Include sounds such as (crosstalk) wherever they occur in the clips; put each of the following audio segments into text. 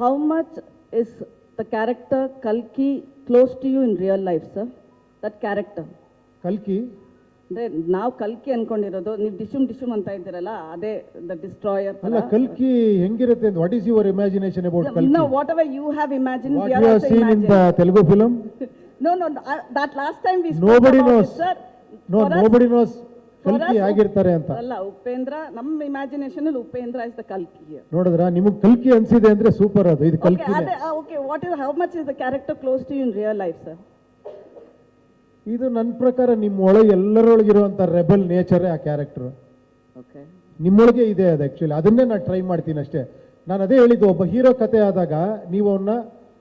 how much is the character Kalki close to you in real life, sir? That character. ಕಲ್ಕಿ ಅಂದ್ರೆ ನಾವು ಕಲ್ಕಿ ಅನ್ಕೊಂಡಿರೋದು ನೀವು ಡಿಶುಮ್ ಡಿಶುಮ್ ಅಂತ ಇದ್ದೀರಲ್ಲ ಅದೇ ದ ಡಿಸ್ಟ್ರಾಯರ್ ಅಲ್ಲ ಕಲ್ಕಿ ಹೆಂಗಿರುತ್ತೆ what is your imagination about ಕಲ್ಕಿ No, whatever you have imagined, what you are have seen in the. Telugu film No, no, no, uh, that last time we spoke nobody knows. No nobody knows ಕಲ್ಕಿ ಆಗಿರ್ತಾರೆ ಅಂತ. ಅಲ್ಲ ಉಪೇಂದ್ರ ನಮ್ಮ imagination ಅಲ್ಲಿ Upendra is the ಕಲ್ಕಿ. ನೋಡಿದ್ರ? ನಿಮಗೆ ಕಲ್ಕಿ ಅನ್ಸಿದೆ ಅಂದ್ರೆ ಸೂಪರ್ ಅದು. ಇದು ಕಲ್ಕಿ okay what is how much is the character close to in real life sir ಇದು ನನ್ನ ಪ್ರಕಾರ ನಿಮ್ಮ ಒಳಗೆ ಎಲ್ಲರೊಳಗಿರುವಂತ ರೆಬಲ್ ನೇಚರ್ ಆ ಕ್ಯಾರೆಕ್ಟರ್ ಓಕೆ ನಿಮ್ಮೊಳಗೆ ಇದೆ ಅದು ಆಕ್ಚುಲಿ ಅದನ್ನೇ ನಾನು ಟ್ರೈ ಮಾಡ್ತೀನಿ ಅಷ್ಟೇ. ನಾನು ಅದೇ ಹೇಳಿದ್ದು ಒಬ್ಬ ಹೀರೋ ಕತೆ ಆದಾಗ ನೀವು ಅವನ್ನ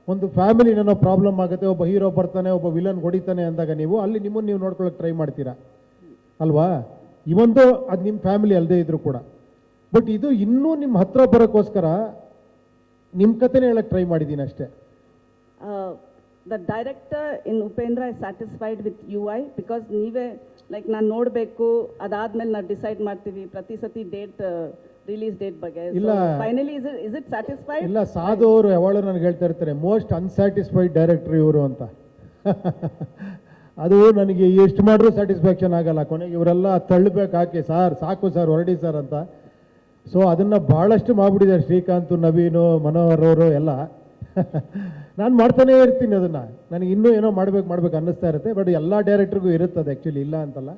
ಒಂದು ಫ್ಯಾಮಿಲಿ ಏನೋ ಪ್ರಾಬ್ಲಮ್ ಆಗುತ್ತೆ ಒಬ್ಬ ಹೀರೋ ಬರ್ತಾನೆ ಒಬ್ಬ ವಿಲನ್ ಹೊಡಿತಾನೆ ಅಂದಾಗ ನೀವು ಅಲ್ಲಿ ನಿಮ್ಮನ್ನು ನೀವು ನೋಡ್ಕೊಳಕ್ ಟ್ರೈ ಮಾಡ್ತೀರಾ? ಅಲ್ವಾ? ಇವೊಂದು ಅದು ನಿಮ್ಮ ಫ್ಯಾಮಿಲಿ ಅಲ್ಲದೆ ಇದ್ರು ಕೂಡ. ಬಟ್ ಇದು ಇನ್ನೂ ನಿಮ್ಮ ಹತ್ರ ಬರೋಕ್ಕೋಸ್ಕರ ನಿಮ್ಮ ಕಥೆನೇ ಹೇಳಕ್ ಟ್ರೈ ಮಾಡಿದ್ದೀನಿ ಅಷ್ಟೇ. The director in Upendra is satisfied with you I because ನೀವೇ ಲೈಕ್ ನಾನು ನೋಡಬೇಕು ಅದಾದ್ಮೇಲೆ ನಾವು ಡಿಸೈಡ್ ಮಾಡ್ತೀವಿ ಪ್ರತಿ ಸತಿ ಡೇಟ್ ರಿಲೀಸ್ ಡೇಟ್ ಬಗ್ಗೆ. ಇಲ್ಲ. Finally is is it satisfied ಇಲ್ಲ ಸಾಧು ಅವರು ಯಾವಾಗಲೂ ನನಗೆ ಹೇಳ್ತಾ ಇರ್ತಾರೆ ಮೋಸ್ಟ್ ಅನ್ಸ್ಯಾಟಿಸ್ಫೈಡ್ ಡೈರೆಕ್ಟರ್ ಇವರು ಅಂತ. (laughs) ಅದು ನನಗೆ ಎಷ್ಟು ಮಾಡಿದ್ರೂ ಸ್ಯಾಟಿಸ್ಫ್ಯಾಕ್ಷನ್ ಆಗಲ್ಲ. ಕೊನೆಗೆ ಇವರೆಲ್ಲ ತಳ್ಳಬೇಕು ಹಾಕಿ ಸಾರ್ ಸಾಕು ಸರ್ ಹೊರಡಿ ಸರ್ ಅಂತ. ಸೊ ಅದನ್ನ ಬಹಳಷ್ಟು ಮಾಡಿಬಿಟ್ಟಿದ್ದಾರೆ. ಶ್ರೀಕಾಂತ್ ನವೀನು ಮನೋಹರ್ ಅವರು ಎಲ್ಲ. ನಾನು ಮಾಡ್ತಾನೆ ಇರ್ತೀನಿ ಅದನ್ನ. ನನಗೆ ಇನ್ನೂ ಏನೋ ಮಾಡ್ಬೇಕು ಮಾಡ್ಬೇಕು ಅನ್ನಿಸ್ತಾ ಇರುತ್ತೆ. ಬಟ್ ಎಲ್ಲ ಡೈರೆಕ್ಟ್ರಿಗೂ ಇರುತ್ತೆ ಅದು ಆ್ಯಕ್ಚುಲಿ ಇಲ್ಲ ಅಂತಲ್ಲ.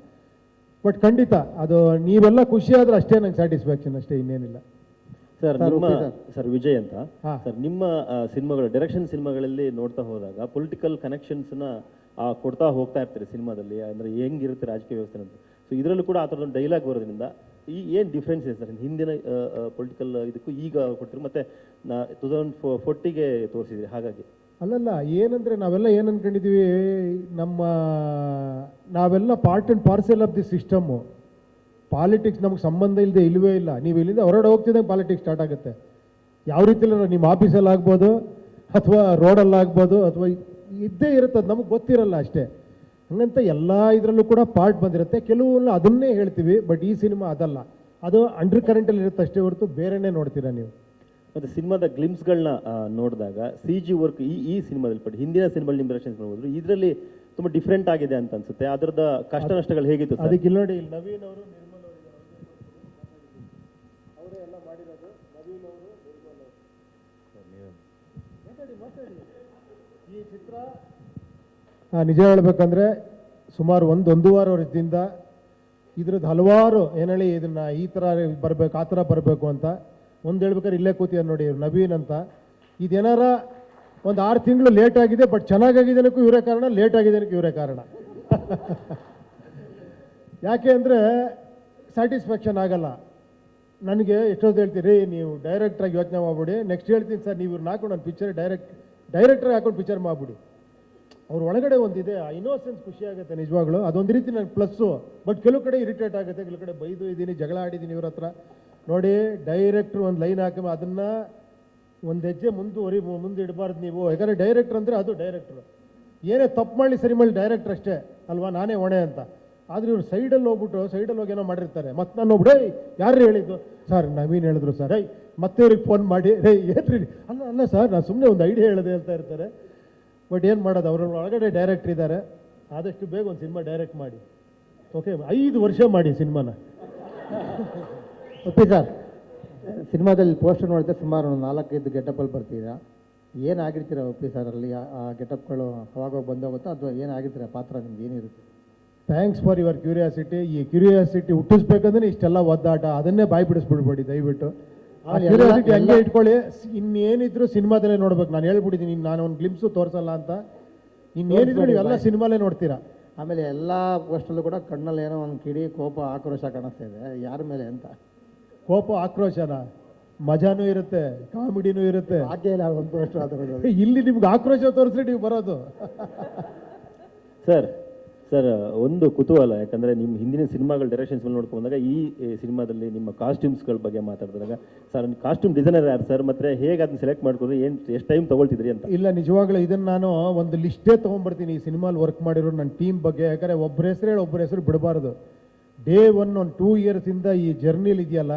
ಬಟ್ ಖಂಡಿತ ಅದು ನೀವೆಲ್ಲ ಖುಷಿ ಆದ್ರೆ ಅಷ್ಟೇ ನಂಗೆ ಸ್ಯಾಟಿಸ್ಫ್ಯಾಕ್ಷನ್ ಅಷ್ಟೇ ಇನ್ನೇನಿಲ್ಲ. ಸರ್ ಸರ್, ನಿಮ್ಮ ಸರ್. ವಿಜಯ್ ಅಂತ. ಹಾ. ಸರ್ ನಿಮ್ಮ ಸಿನಿಮಾಗಳು ಡೈರೆಕ್ಷನ್ ಸಿನಿಮಾಗಳಲ್ಲಿ ನೋಡ್ತಾ ಹೋದಾಗ ಪೊಲಿಟಿಕಲ್ ಕನೆಕ್ಷನ್ಸ್ನ ಕೊಡ್ತಾ ಹೋಗ್ತಾ ಇರ್ತೀರಿ ಸಿನಿಮಾದಲ್ಲಿ, ಅಂದರೆ ಹೆಂಗಿರುತ್ತೆ ರಾಜಕೀಯ ವ್ಯವಸ್ಥೆ ಅಂತ. ಸೊ ಇದರಲ್ಲೂ ಕೂಡ ಆ ಥರದೊಂದು ಡೈಲಾಗ್ ಬರೋದ್ರಿಂದ ಈ ಏನು ಡಿಫ್ರೆನ್ಸ್ ಇದೆ ಸರ್ ಹಿಂದಿನ ಪೊಲಿಟಿಕಲ್ ಇದಕ್ಕೂ ಈಗ ಕೊಡ್ತೀರಿ, ಮತ್ತೆ ಟು ತೌಸಂಡ್ ಫೋ ಫೋರ್ಟಿಗೆ ತೋರಿಸಿದ್ರಿ, ಹಾಗಾಗಿ. ಅಲ್ಲಲ್ಲ, ಏನಂದರೆ ನಾವೆಲ್ಲ ಏನು ಅನ್ಕೊಂಡಿದ್ದೀವಿ, ನಮ್ಮ, ನಾವೆಲ್ಲ part and parcel of the system politics ನಮ್ಗೆ ಸಂಬಂಧ ಇಲ್ಲದೆ ಇಲ್ಲವೇ ಇಲ್ಲ. ನೀವು ಇಲ್ಲಿಂದ ಹೊರಡ ಹೋಗ್ತಿದ್ದಂಗೆ ಪಾಲಿಟಿಕ್ಸ್ ಸ್ಟಾರ್ಟ್ ಆಗುತ್ತೆ. ಯಾವ ರೀತಿಯಲ್ಲಿ ನಿಮ್ಮ ಆಫೀಸಲ್ಲಿ ಆಗ್ಬೋದು, ಅಥವಾ ರೋಡಲ್ಲಿ ಆಗ್ಬೋದು, ಅಥವಾ ಇದ್ದೇ ಇರುತ್ತೆ ಅದು ನಮಗೆ ಗೊತ್ತಿರಲ್ಲ ಅಷ್ಟೇ. ಹಂಗಂತ ಎಲ್ಲ ಇದರಲ್ಲೂ ಕೂಡ ಪಾರ್ಟ್ ಬಂದಿರುತ್ತೆ. ಕೆಲವು ಅದನ್ನೇ ಹೇಳ್ತೀವಿ ಬಟ್ ಈ ಸಿನಿಮಾ ಅದಲ್ಲ. ಅದು ಅಂಡರ್ ಕರೆಂಟಲ್ಲಿ ಇರುತ್ತೆ ಅಷ್ಟೇ ಹೊರತು ಬೇರೆನೇ ನೋಡ್ತೀರಾ ನೀವು? ಮತ್ತೆ ಸಿನಿಮಾದ ಗ್ಲಿಮ್ಸ್ಗಳನ್ನ ನೋಡಿದಾಗ ಸಿ ಜಿ ವರ್ಕ್ ಈ ಈ ಸಿನಿಮಾದಲ್ಲಿ ಪಟ್ಟು ಹಿಂದಿನ ಸಿನಿಮಾ ನಿಮ್ಮ ರಕ್ಷಣೆ ನೋಡಿದ್ರು ಇದರಲ್ಲಿ ತುಂಬಾ ಡಿಫ್ರೆಂಟ್ ಆಗಿದೆ ಅಂತ ಅನ್ಸುತ್ತೆ. ಅದರದ ಕಷ್ಟ ನಷ್ಟಗಳು ಹೇಗಿತ್ತು ಅದಕ್ಕೆ ಇಲ್ಲಿ ನೋಡಿ ನವೀನ್ ಅವರು ನಿರ್ಮಲ್ ಅವರು ಅವರೇ ಎಲ್ಲ ಮಾಡಿರೋದು ನವೀನ್ ಅವರು ನಿರ್ಮಲ್ ಅವರು. ಮಾತಾಡಿ ಮಾತಾಡಿ. ಈ ಚಿತ್ರ ನಿಜ ಹೇಳ್ಬೇಕಂದ್ರೆ ಸುಮಾರು ಒಂದು ವಾರ ವರ್ಷದಿಂದ ಇದ್ರದ್ದು ಹಲವಾರು ಏನೇಳಿ ಇದನ್ನ ಈ ಥರ ಬರಬೇಕು, ಆ ಥರ ಬರಬೇಕು ಅಂತ. ಒಂದು ಹೇಳ್ಬೇಕಾದ್ರೆ ಇಲ್ಲೇ ಕೂತಿದ್ದಾರೆ ನೋಡಿ ನವೀನ್ ಅಂತ. ಇದೇನಾರ ಒಂದು ಆರು ತಿಂಗಳು ಲೇಟ್ ಆಗಿದೆ ಬಟ್ ಚೆನ್ನಾಗಾಗಿದೆ ಅನ್ನೋಕ್ಕೂ ಇವರೇ ಕಾರಣ ಲೇಟ್ ಆಗಿದೆ ಅನ್ನೋಕ್ಕೂ ಇವರೇ ಕಾರಣ. (laughs) ಯಾಕೆ ಅಂದರೆ ಸ್ಯಾಟಿಸ್ಫ್ಯಾಕ್ಷನ್ ಆಗಲ್ಲ. ನನಗೆ ಎಷ್ಟೊತ್ತು ಹೇಳ್ತೀರಿ, ನೀವು ಡೈರೆಕ್ಟ್ರಾಗಿ ಯೋಚನೆ ಮಾಡ್ಬಿಡಿ. ನೆಕ್ಸ್ಟ್ ಹೇಳ್ತೀನಿ ಸರ್ ನೀವು ಇವ್ರನ್ನ ಹಾಕೊಂಡು ಒಂದು ಪಿಕ್ಚರ್ ಡೈರೆಕ್ಟ್ ಡೈರೆಕ್ಟ್ರಾಗಿ ಹಾಕೊಂಡು ಪಿಕ್ಚರ್ ಮಾಡ್ಬಿಡಿ. ಅವ್ರ ಒಳಗಡೆ ಒಂದಿದೆ, ಆ ಇನ್ನೋಸೆನ್ಸ್ ಖುಷಿ ಆಗುತ್ತೆ ನಿಜವಾಗ್ಲು. ಅದೊಂದು ರೀತಿ ನನಗೆ ಪ್ಲಸ್ಸು ಬಟ್ ಕೆಲವು ಕಡೆ ಇರಿಟೇಟ್ ಆಗುತ್ತೆ, ಕೆಲವು ಕಡೆ ಬೈದು ಇದ್ದೀನಿ ಜಗಳ ಆಡಿದ್ದೀನಿ ಇವ್ರ ಹತ್ರ. ನೋಡಿ ಡೈರೆಕ್ಟ್ರು ಒಂದು ಲೈನ್ ಹಾಕಿ ಅದನ್ನ ಒಂದು ಹೆಜ್ಜೆ ಮುಂದುವರಿ ಮುಂದೆ ಇಡಬಾರ್ದು ನೀವು. ಯಾಕಂದರೆ ಡೈರೆಕ್ಟ್ರ್ ಅಂದರೆ ಅದು ಡೈರೆಕ್ಟ್ರು ಏನೇ ತಪ್ಪು ಮಾಡಲಿ ಸರಿ ಮಾಡಿ ಡೈರೆಕ್ಟ್ರ್ ಅಷ್ಟೇ. ಅಲ್ವಾ? ನಾನೇ ಹೊಣೆ ಅಂತ. ಆದ್ರೆ ಇವ್ರು ಸೈಡಲ್ಲಿ ಹೋಗ್ಬಿಟ್ಟು ಸೈಡಲ್ಲಿ ಹೋಗಿ ಏನೋ ಮಾಡಿರ್ತಾರೆ. ಮತ್ತೆ ನಾನು ಒಬ್ಬಡೇ ಯಾರು ಹೇಳಿದ್ದು? ಸರ್, ನವೀನ್ ಹೇಳಿದ್ರು ಸರ್. ಐ ಮತ್ತೆ ಇವ್ರಿಗೆ ಫೋನ್ ಮಾಡಿ. ರೇ ಏನ್ರಿ? ಅಲ್ಲ ಅಲ್ಲ ಸರ್, ನಾನು ಸುಮ್ಮನೆ ಒಂದು ಐಡಿಯಾ ಹೇಳಿದೆ ಹೇಳ್ತಾ ಇರ್ತಾರೆ. ಬಟ್ ಏನು ಮಾಡೋದು, ಅವ್ರ ಒಳಗಡೆ ಡೈರೆಕ್ಟ್ರ್ ಇದ್ದಾರೆ. ಆದಷ್ಟು ಬೇಗ ಒಂದು ಸಿನಿಮಾ ಡೈರೆಕ್ಟ್ ಮಾಡಿ. ಓಕೆ ಐದು ವರ್ಷ ಮಾಡಿ ಸಿನಿಮಾನ ಓಕೆ ಸರ್ ಸಿನಿಮಾದಲ್ಲಿ ಪೋಸ್ಟರ್ ನೋಡಿದ್ರೆ ಸುಮಾರು ಒಂದು ನಾಲ್ಕೈದು ಗೆಟಪಲ್ಲಿ ಬರ್ತೀರಾ? ಏನಾಗಿರ್ತೀರ ಒಪ್ಪಿ ಸರ್ ಅಲ್ಲಿ? ಆ- ಗೆಟಪ್ಗಳು ಅವಾಗ ಬಂದೋಗುತ್ತಾ ಅಥವಾ ಏನಾಗಿರ್ತೀರ ಪಾತ್ರ ನಿಮ್ಗೆ ಏನಿರುತ್ತೆ? ಥ್ಯಾಂಕ್ಸ್ ಫಾರ್ ಯುವರ್ ಕ್ಯೂರಿಯಾಸಿಟಿ ಈ ಕ್ಯೂರಿಯಾಸಿಟಿ ಹುಟ್ಟಿಸ್ಬೇಕಂದ್ರೆ ಇಷ್ಟೆಲ್ಲ ಒದ್ದಾಟ. ಅದನ್ನೇ ಬಾಯಿ ಬಿಡಿಸ್ಬಿಡ್ಬೇಡಿ ದಯವಿಟ್ಟು. ಆ ಕ್ಯೂರಿಯಾಸಿಟಿ ಎಲ್ಲ- ಹಂಗೆ ಇಟ್ಕೊಳ್ಳಿ. ಇನ್ನೇನಿದ್ರು ಸಿನಿಮಾದಲ್ಲೇ ನೋಡ್ಬೇಕು. ನಾನು ಹೇಳ್ಬಿಟ್ಟಿದ್ದೀನಿ ನಾನು ಒಂದು ಗ್ಲಿಮ್ಸು ತೋರಿಸಲ್ಲ ಅಂತ. ಇನ್ನೇನಿದ್ರು ನೀವೆಲ್ಲ ಸಿನಿಮಾಲೇ ನೋಡ್ತೀರಾ? ಆಮೇಲೆ ಎಲ್ಲ ಪೋಸ್ಟಲ್ಲೂ ಕೂಡ ಕಣ್ಣಲ್ಲಿ ಏನೋ ಒಂದು ಕಿಡಿ ಕೋಪ ಆಕ್ರೋಶ ಕಾಣಿಸ್ತಾ ಇದೆ. ಯಾರ ಮೇಲೆ ಅಂತ? ಕೋಪ ಆಕ್ರೋಶನ? ಮಜಾನೂ ಇರುತ್ತೆ ಕಾಮಿಡಿನೂ ಇರುತ್ತೆ. ಇಲ್ಲಿ ನಿಮ್ಗೆ ಆಕ್ರೋಶ ತೋರಿಸ್ರಿ ನೀವು ಬರೋದು. ಸರ್ ಸರ್, ಒಂದು ಕುತೂಹಲ, ಯಾಕಂದರೆ ನಿಮ್ಮ ಹಿಂದಿನ ಸಿನಿಮಾಗಳ ಡೈರೆಕ್ಷನ್ಸ್ ನೋಡ್ಕೊಂಡು ಬಂದಾಗ, ಈ ಸಿನಿಮಾದಲ್ಲಿ ನಿಮ್ಮ ಕಾಸ್ಟ್ಯೂಮ್ಸ್ಗಳ ಬಗ್ಗೆ ಮಾತಾಡಿದಾಗ ಸರ್ ಕಾಸ್ಟ್ಯೂಮ್ ಡಿಸೈನರ್ ಯಾರು ಸರ್? ಮತ್ತೆ ಹೇಗೆ ಅದನ್ನ ಸೆಲೆಕ್ಟ್ ಮಾಡ್ಕೋದು ಏನು, ಎಷ್ಟು ಟೈಮ್ ತೊಗೊಳ್ತಿದ್ರಿ ಅಂತ? ಇಲ್ಲ, ನಿಜವಾಗ್ಲೂ ಇದನ್ನು ನಾನು ಒಂದು ಲಿಸ್ಟೇ ತೊಗೊಂಡ್ಬರ್ತೀನಿ ಈ ಸಿನಿಮಾಲಿ ವರ್ಕ್ ಮಾಡಿರೋ ನನ್ನ ಟೀಮ್ ಬಗ್ಗೆ. ಯಾಕಂದರೆ ಒಬ್ಬರ ಹೆಸರು ಹೇಳಿ ಒಬ್ಬರ ಹೆಸರು ಬಿಡಬಾರ್ದು. ಡೇ ಒನ್ ಒಂದು ಟೂ ಇಯರ್ಸಿಂದ ಈ ಜರ್ನಿಲಿ ಇದೆಯಲ್ಲ